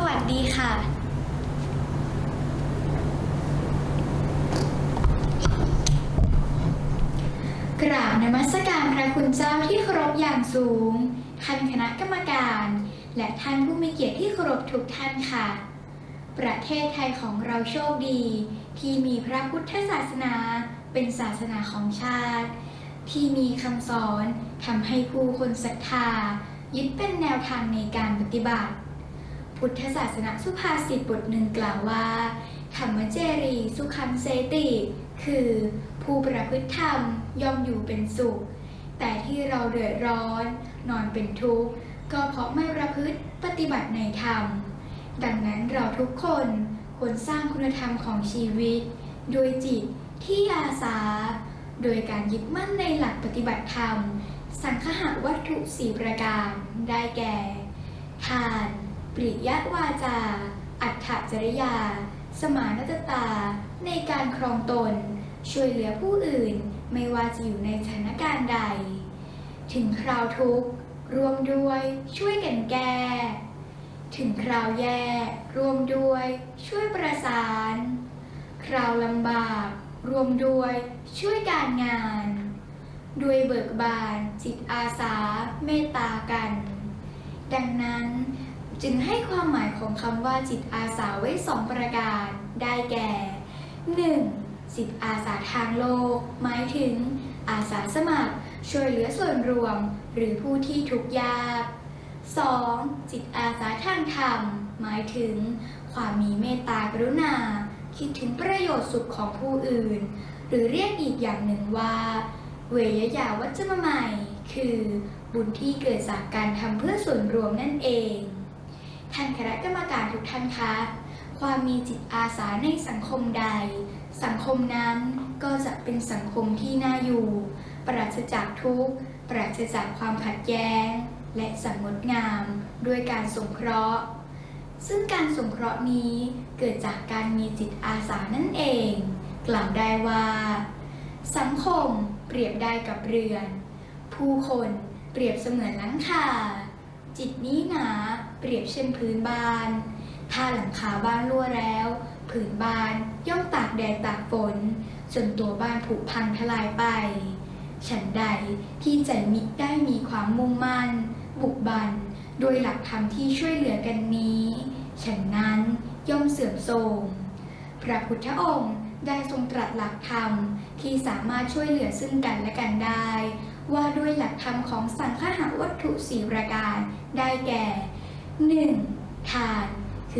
สวัสดีค่ะ กราบนมัสการพระคุณเจ้าที่เคารพอย่างสูงท่านคณะกรรมการ และท่านผู้มีเกียรติที่เคารพทุกท่านค่ะ ประเทศไทยของเราโชคดี ที่มีพระพุทธศาสนาเป็นศาสนาของชาติ ที่มีคำสอนทำให้ผู้คนศรัทธายึดเป็นแนวทางในการปฏิบัติ พุทธศาสนาสุภาษิตบทหนึ่งกล่าวว่า ธรรมเจรีสุขันเสติ คือผู้ประพฤติธรรมย่อมอยู่เป็นสุข แต่ที่เราเดือดร้อน นอนเป็นทุกข์ ก็เพราะไม่ประพฤติปฏิบัติในธรรม ดังนั้นเราทุกคนควรสร้างคุณธรรมของชีวิต โดยจิตที่อาสา โดยการยึดมั่นในหลักปฏิบัติธรรม สังคหวัตถุสี่ประการ ได้แก่ ทาน ปริยวาจา อัตถจริยา สมานตตา ในการครองตน ช่วยเหลือผู้อื่นไม่ว่าจะอยู่ในสถานการณ์ใด ถึงคราวทุกข์ร่วมด้วยช่วยกันแก้ ถึงคราวแย่ร่วมด้วยช่วยประสาน คราวลำบากรวมด้วยช่วยการงาน ด้วยเบิกบานจิตอาสาเมตตากัน ดังนั้น จึงให้ความหมายของคำว่าจิตอาสาไว้สองประการ ได้แก่ 1. จิตอาสาทางโลก หมายถึง อาสาสมัคร ช่วยเหลือส่วนรวม หรือผู้ที่ทุกข์ยาก 2. จิตอาสาทางธรรม หมายถึง ความมีเมตตากรุณา คิดถึงประโยชน์สุขของผู้อื่น หรือเรียกอีกอย่างหนึ่งว่า เวยยาวัจมใหม่ คือ บุญที่เกิดจากการทำเพื่อส่วนรวมนั่นเอง ท่านคณะกรรมการทุกท่านคะ ความมีจิตอาสาในสังคมใด สังคมนั้นก็จะเป็นสังคมที่น่าอยู่ ปราศจากทุกข์ ปราศจากความขัดแย้ง และสังงดงามด้วยการสงเคราะห์ ซึ่งการสงเคราะห์นี้เกิดจากการมีจิตอาสานั่นเอง กล่าวได้ว่า สังคมเปรียบได้กับเรือน ผู้คนเปรียบเสมือนหลังคาจิตนี้หนา เปรียบเช่นพื้นบ้าน ถ้าหลังคาบ้านรั่วแล้วผืนบ้านย่อมตากแดดตากฝน จนตัวบ้านผุพังทลายไป ฉันใดที่ใจมิได้มีความมุ่งมั่น บุกบันโดยหลักธรรมที่ช่วยเหลือกันนี้ ฉันนั้นย่อมเสื่อมโทรมพระพุทธองค์ได้ทรงตรัสหลักธรรมที่สามารถช่วยเหลือซึ่งกันและกันได้ ว่าด้วยหลักธรรมของสังฆะวัตถุสี่ประการ ได้แก่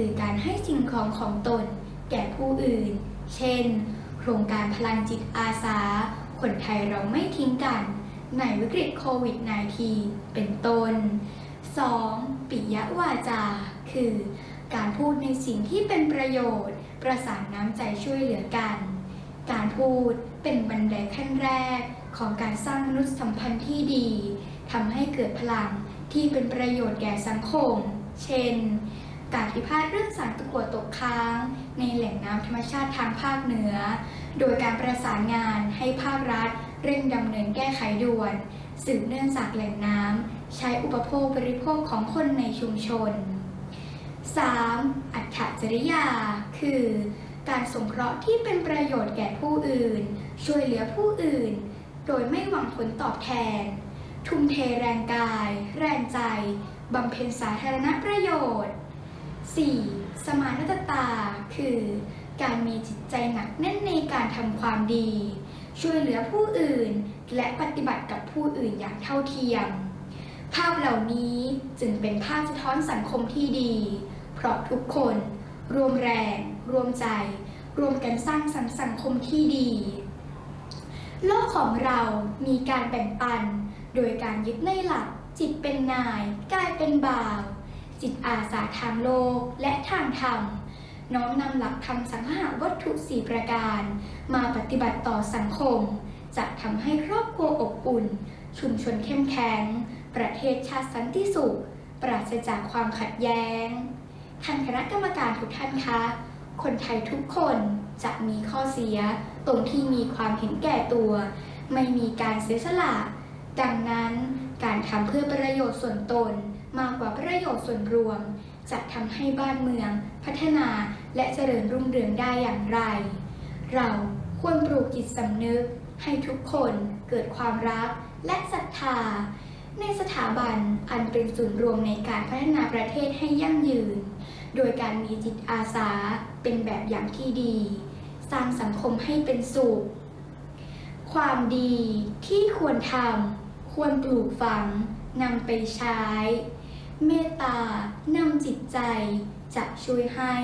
คือการให้สิ่งของของตน แก่ผู้อื่น เช่น โครงการพลังจิตอาสา คนไทยเราไม่ทิ้งกัน ในวิกฤตโควิด -19 เป็นต้น 2. ปิยวาจา คือ การพูดในสิ่งที่เป็นประโยชน์ ประสานน้ำใจช่วยเหลือกัน การพูดเป็นบันไดขั้นแรกของการสร้างมนุษยสัมพันธ์ที่ดีทำให้เกิดพลังที่เป็นประโยชน์แก่สังคม เช่น การพิพาทเรื่องสารตะกั่วตกค้าง ในแหล่งน้ำธรรมชาติทางภาคเหนือ โดยการประสานงานให้ภาครัฐ เร่งดำเนินแก้ไขด่วน สืบเนื่องจากแหล่งน้ำใช้อุปโภคบริโภคของคนในชุมชน 3. อัตถจริยา คือ การสงเคราะห์ที่เป็นประโยชน์แก่ผู้อื่น ช่วยเหลือผู้อื่น โดยไม่หวังผลตอบแทน ทุ่มเทแรงกาย แรงใจบำเพ็ญสาธารณประโยชน์ 4. สมานตตา คือ การมีจิตใจหนักแน่นในการทำความดี ช่วยเหลือผู้อื่น และปฏิบัติกับผู้อื่นอย่างเท่าเทียม ภาพเหล่านี้จึงเป็นภาพสะท้อนสังคมที่ดี เพราะทุกคนรวมแรง รวมใจ รวมกันสร้างสรรค์สังคมที่ดี โลกของเรามีการแบ่งปัน โดยการยึดในหลัก จิตเป็นนายกายเป็นบ่าว จิตอาสาทางโลกและทางธรรม น้อมนำหลักธรรมสังหาวัตถุสี่ประการ มาปฏิบัติต่อสังคม จะทำให้ครอบครัวอบอุ่น ชุมชนเข้มแข็ง ประเทศชาติสันติสุข ปราศจากความขัดแย้งท่านคณะกรรมการทุกท่านคะ คนไทยทุกคนจะมีข้อเสียตรงที่มีความเห็นแก่ตัว ไม่มีการเสียสละ ดังนั้นการทำเพื่อประโยชน์ส่วนตนมากกว่าประโยชน์ส่วนรวม จะทำให้บ้านเมือง พัฒนาและเจริญรุ่งเรืองได้อย่างไร เราควรปลูกจิตสำนึก ให้ทุกคนเกิดความรักและศรัทธา ในสถาบันอันเป็นศูนย์รวมในการพัฒนาประเทศให้ยั่งยืน โดยการมีจิตอาสาเป็นแบบอย่างที่ดี สร้างสังคมให้เป็นสุข ความดีที่ควรทำ ควรปลูกฝังนำไปใช้ เมตตานำจิตใจ จะช่วยให้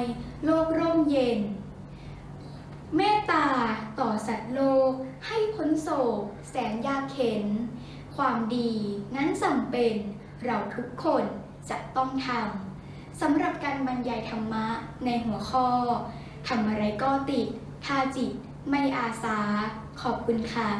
โลกร่มเย็น เมตตาต่อสัตว์โลกให้พ้นโศก แสนยากเข็น ความดีนั้นจำเป็นเราทุกคนจะต้องทำสำหรับการบรรยายธรรมะในหัวข้อทำอะไรก็ติด ถ้าจิตไม่อาสา ขอบคุณค่ะ